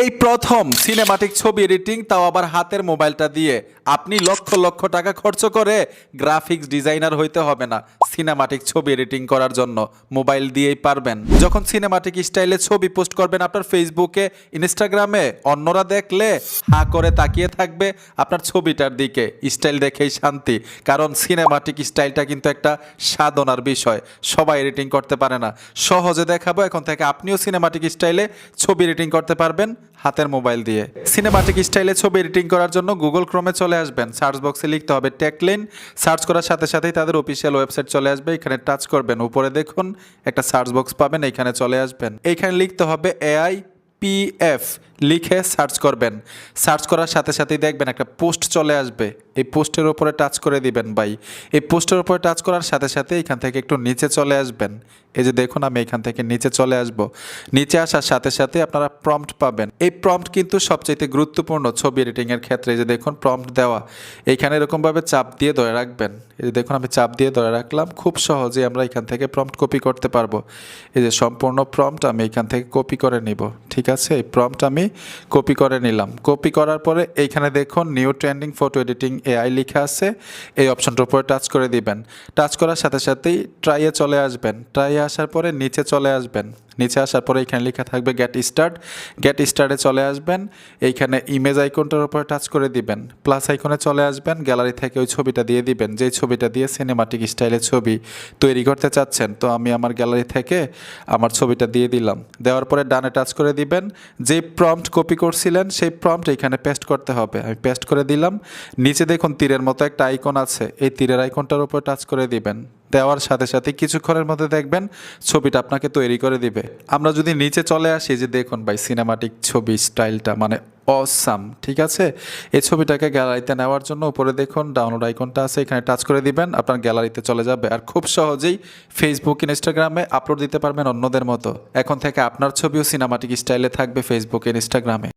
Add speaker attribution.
Speaker 1: এই প্রথম সিনেমাটিক ছবি এডিটিং তাও আবার হাতের মোবাইলটা দিয়ে। আপনি লক্ষ লক্ষ টাকা খরচ করে গ্রাফিক্স ডিজাইনার হইতে হবে না সিনেমাটিক ছবি এডিটিং করার জন্য। মোবাইল দিয়েই পারবেন। যখন সিনেমাটিক স্টাইলে ছবি পোস্ট করবেন আপনার ফেসবুকে ইনস্টাগ্রামে অন্যরা দেখলে হা করে তাকিয়ে থাকবে আপনার ছবিটার দিকে। স্টাইল দেখেই শান্তি, কারণ সিনেমাটিক স্টাইলটা কিন্তু একটা সাধনার বিষয়। সবাই এডিটিং করতে পারে না। সহজে দেখাবো, এখন থেকে আপনিও সিনেমাটিক স্টাইলে ছবি এডিটিং করতে পারবেন। হাতের মোবাইল দিয়ে। সিনেমাটিক স্টাইলে ছবি এডিটিং করার জন্য গুগল ক্রোমে চলে আসবেন। সার্চ বক্সে লিখতে হবে টেকলিন সার্চ করার সাথে সাথেই তাদের অফিসিয়াল ওয়েবসাইট চলে আসবে। এখানে টাচ করবেন। উপরে দেখুন, একটা সার্চ বক্স পাবেন। এখানে চলে আসবেন। এইখানে লিখতে হবে এআই পিএফ লিখে সার্চ করবেন। সার্চ করার সাথে সাথেই দেখবেন একটা পোস্ট চলে আসবে। এই পোস্টের ওপরে টাচ করে দিবেন ভাই। এই পোস্টের ওপরে টাচ করার সাথে সাথে এখান থেকে একটু নিচে চলে আসবেন। এই যে দেখুন, আমি এখান থেকে নিচে চলে আসব। নিচে আসার সাথে সাথে আপনারা প্রম্পট পাবেন। এই প্রম্পট কিন্তু সবচাইতে গুরুত্বপূর্ণ ছবি এডিটিংয়ের ক্ষেত্রে। এই যে দেখুন প্রম্পট দেওয়া। এইখানে এরকমভাবে চাপ দিয়ে ধরে রাখবেন। এই যে দেখুন, আমি চাপ দিয়ে ধরে রাখলাম। খুব সহজে আমরা এখান থেকে প্রম্পট কপি করতে পারব। এই যে সম্পূর্ণ প্রম্পট আমি এখান থেকে কপি করে নিব। ঠিক আছে, এই প্রম্পট আমি কপি করে নিলাম। কপি করার পরে এইখানে দেখুন new trending photo editing AI লেখা আছে। এই অপশনটার উপরে টাচ করে দিবেন। টাচ করার সাথে সাথেই ট্রাইয়ে চলে আসবেন। ট্রাইয়ে আসার পরে নিচে চলে আসবেন। নিচে আসার পরে এখানে লেখা থাকবে গেট স্টার্ট গেট স্টার্টে চলে আসবেন। এইখানে ইমেজ আইকনটার উপরে টাচ করে দিবেন। প্লাস আইকনে চলে আসবেন। গ্যালারি থেকে ওই ছবিটা দিয়ে দিবেন। যেই ছবিটা দিয়ে সিনেমাটিক স্টাইলের ছবি তৈরি করতে চাচ্ছেন, তো আমি আমার গ্যালারি থেকে আমার ছবিটা দিয়ে দিলাম। দেওয়ার পরে ডানে টাচ করে দিবেন। যে প্রম্পট কপি করছিলেন, সেই প্রম্পট এখানে পেস্ট করতে হবে। আমি পেস্ট করে দিলাম। নিচে দেখুন তীরের মতো একটা আইকন আছে। এই তীরের আইকনটার উপর টাচ করে দিবেন। দেওয়ার সাথে সাথে কিছুক্ষণের মধ্যে দেখবেন ছবিটা আপনাকে তৈরি করে দিবে। আমরা যদি নিচে চলে আসি যে দেখুন ভাই সিনেমাটিক ছবি স্টাইলটা মানে অসাম ঠিক আছে? এই ছবিটাকে গ্যালারিতে নেওয়ার জন্য উপরে দেখুন ডাউনলোড আইকনটা আছে, এখানে টাচ করে দিবেন, আপনার গ্যালারিতে চলে যাবে। আর খুব সহজেই ফেসবুক ইনস্টাগ্রামে আপলোড দিতে পারবেন অন্যদের মতো। এখন থেকে আপনার ছবিও সিনেমাটিক স্টাইলে থাকবে ফেসবুক ইনস্টাগ্রামে